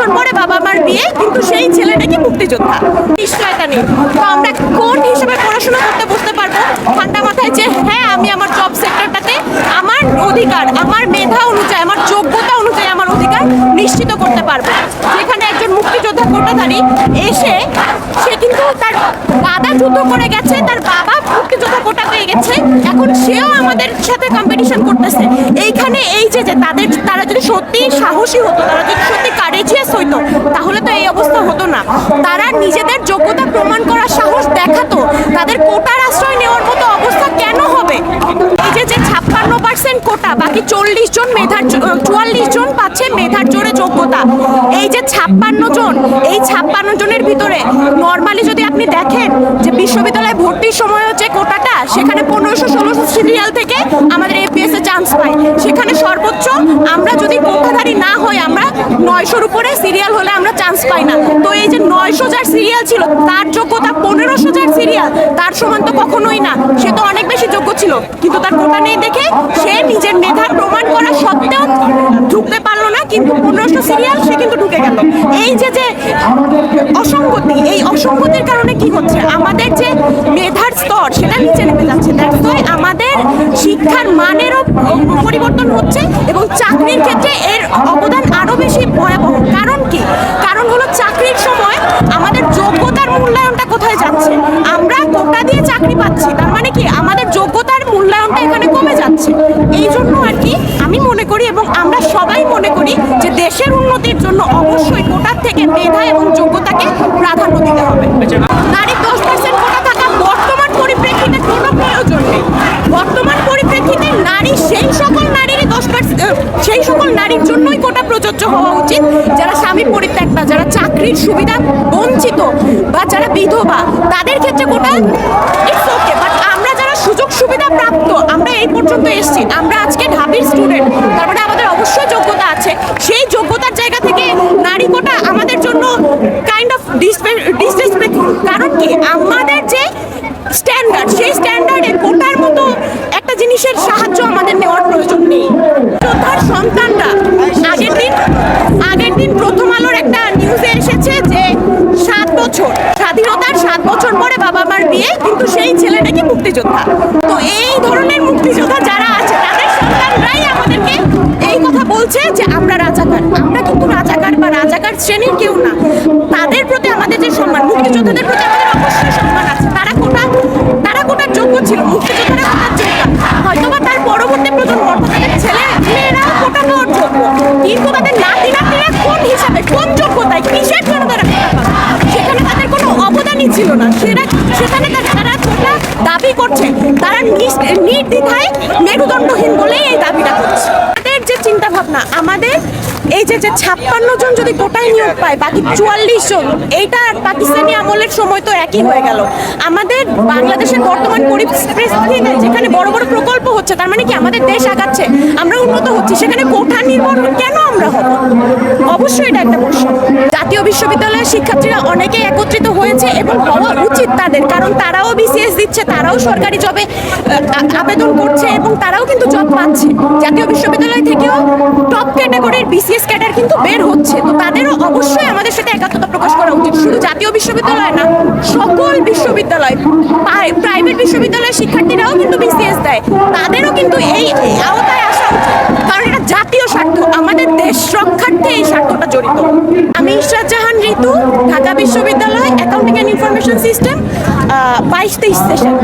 বছর পরে বাবা মার বিয়ে, কিন্তু সেই ছেলেটাকে মুক্তিযোদ্ধা। নিশ্চয়তা নেই তো আমরা কোন হিসেবে পড়াশোনা করতে বুঝতে পারব? ঠান্ডা মাথায় যে হ্যাঁ আমি আমার জব সেক্টরটাতে আমার অধিকার, আমার মেধা অনুযায়ী, আমার যোগ্যতা অনুযায়ী আমার অধিকার নিশ্চিত করতে পারব। যেখানে একজন মুক্তিযোদ্ধা কোটাধারী এসে, সে কিন্তু তার দাদা যুদ্ধ করে গেছে, তার বাবা মুক্তিযোদ্ধা কোটা পেয়ে গেছে, এখন সেও আমাদের সাথে কম্পিটিশন করতেছে। এইখানে এই যে তাদের, তারা যদি সত্যি সাহসী হতো, তারা যদি সত্যি কারেজিয়াস তাহলে তো এই অবস্থা হতো না। তারা নিজেদের যোগ্যতা প্রমাণ করার সাহস দেখাতো। তাদের কোটার আশ্রয় নেওয়ার মতো অবস্থা কেন হবে? এই যে যে ছাপ্পান্ন পার্সেন্ট কোটা, বাকি চল্লিশ জন মেধার চুয়াল্লিশ জন পাচ্ছে মেধার জোরে যোগ্যতা। এই যে ছাপ্পান্ন জন, এই ছাপ্পান্ন জনের ভিতরে নর্মালি যদি আপনি দেখেন যে বিশ্ববিদ্যালয়ে ভর্তির সময় হচ্ছে কোটাটা, সেখানে পনেরোশো ষোলোশো সিরিয়াল থেকে আমাদের এপিএস এ চান্স পাই সেখানে সর্বোচ্চ আমরা যদি কোটাধারী না হই আমরা নয়শোর উপরে সিরিয়াল হলে আমরা চান্স পাই না। তো এই যে নয়শো যার সিরিয়াল ছিল, তার যোগ্যতা পনেরোশো যার সিরিয়াল তার সমান তো কখনোই না। সে তো অনেক বেশি যোগ্য ছিল। কিন্তু তার কোটা নেই দেখে সে নিজের মেধার প্রমাণ করা সত্ত্বেও ঢুকতে পারল না, কিন্তু পনেরোশো সিরিয়াল সে কিন্তু ঢুকে গেল। এই যে যে অসঙ্গতি, এই অসঙ্গতির কারণে কি হচ্ছে? আমাদের যে মেধার স্তর, সেটা নিচে নেমে যাচ্ছে। দ্যাটস আমাদের শিক্ষার মানেরও পরিবর্তন হচ্ছে এবং চাকরির ক্ষেত্রে বেশি ভয়াবহ কারণ কি? কারণ হলো চাকরির সময় আমাদের যোগ্যতার মূল্যায়নটা কোথায় যাচ্ছে? আমরা কোটা দিয়ে চাকরি পাচ্ছি, তার মানে কি? আমাদের যোগ্যতার মূল্যায়নটা এখানে কমে যাচ্ছে। এই জন্য আর কি আমি মনে করি এবং আমরা সবাই মনে করি যে দেশের উন্নতির জন্য অবশ্যই কোটার থেকে মেধা এবং যোগ্যতাকে প্রাধান্য দিতে হবে। নারী, সেই সকল নারীরই দশ সেই সকল নারীর জন্যই কোটা প্রযোজ্য হওয়া উচিত। যারা স্বামী পরিত্যক্তা যারা চাকরির সুবিধা বঞ্চিত বা যারা বিধবা, তাদের ক্ষেত্রে কোটা আমরা যারা সুযোগ সুবিধা প্রাপ্ত, আমরা এই পর্যন্ত এসেছি। আমরা আজকে ঢাবির স্টুডেন্ট তার মানে আমাদের অবশ্যই যোগ্যতা আছে। সেই যোগ্যতার জায়গা থেকে নারী কোটা আমাদের জন্য কাইন্ড অফ ডিসরেসপেক্ট কারণ কি? আমাদের সাত বছর পরে বাবা মার বিয়ে, কিন্তু সেই ছেলেটাকে মুক্তিযোদ্ধা। তো এই ধরনের মুক্তিযোদ্ধা যারা আছে, তাদের সন্তানরাই আমাদেরকে এই কথা বলছে যে আমরা রাজাকার। আমরা কিন্তু রাজাকার বা রাজাকার শ্রেণির কেউ না। তাদের প্রতি আমাদের যে সম্মান, মুক্তিযোদ্ধাদের প্রতি আমাদের অবশ্যই সম্মান আছে। তারা কোটা, তারা কোটার যোগ্য ছিল, মুক্তিযোদ্ধারা কোটার যোগ্য। হয়তো বা তার পরবর্তী প্রজন্ম, অর্থাৎ ছেলে মেয়েরাও কোটা পাওয়ার যোগ্য। কিন্তু তাদের নাতি নাতিরা কোন হিসাবে, কোন এই যে ছাপ্পান্ন জন যদি কোটায় নিয়োগ পায়, বাকি চুয়াল্লিশ জন, এইটা পাকিস্তানি আমলের সময় তো একই হয়ে গেল। আমাদের বাংলাদেশের বর্তমান পরিস্থিতিতে যেখানে বড় বড় প্রকল্প হচ্ছে, তার মানে কি আমাদের দেশ আগাচ্ছে, আমরা উন্নত হচ্ছি, সেখানে কোঠা নির্ভর কেন আমরা হব? অবশ্যই এটা একটা প্রশ্ন। বিশ্ববিদ্যালয়ের শিক্ষার্থীরা অনেকেই একত্রিত হয়েছে এবং হওয়া উচিত তাদের, কারণ তারাও বিসিএস দিচ্ছে, তারাও সরকারি জবে আবেদন করছে এবং তারাও কিন্তু জব পাচ্ছে। জাতীয় বিশ্ববিদ্যালয় থেকেও টপ ক্যাটাগরির বিসিএস ক্যাডার কিন্তু বের হচ্ছে। তো তাদেরও অবশ্যই আমাদের সাথে একাত্মতা প্রকাশ করা উচিত। শুধু জাতীয় বিশ্ববিদ্যালয় না, সকল বিশ্ববিদ্যালয় প্রাইভেট বিশ্ববিদ্যালয়ের শিক্ষার্থীরাও কিন্তু বিসিএস দেয়। তাদেরও কিন্তু এই আওতায় আসা উচিত। কারণ এটা জাতীয় স্বার্থ। আমাদের দেশ রক্ষার্থে এই স্বার্থটা জড়িত। আমি ঢাকা বিশ্ববিদ্যালয় অ্যাকাউন্টিং অ্যান্ড ইনফরমেশন সিস্টেম বাইশ তেইশ সেশন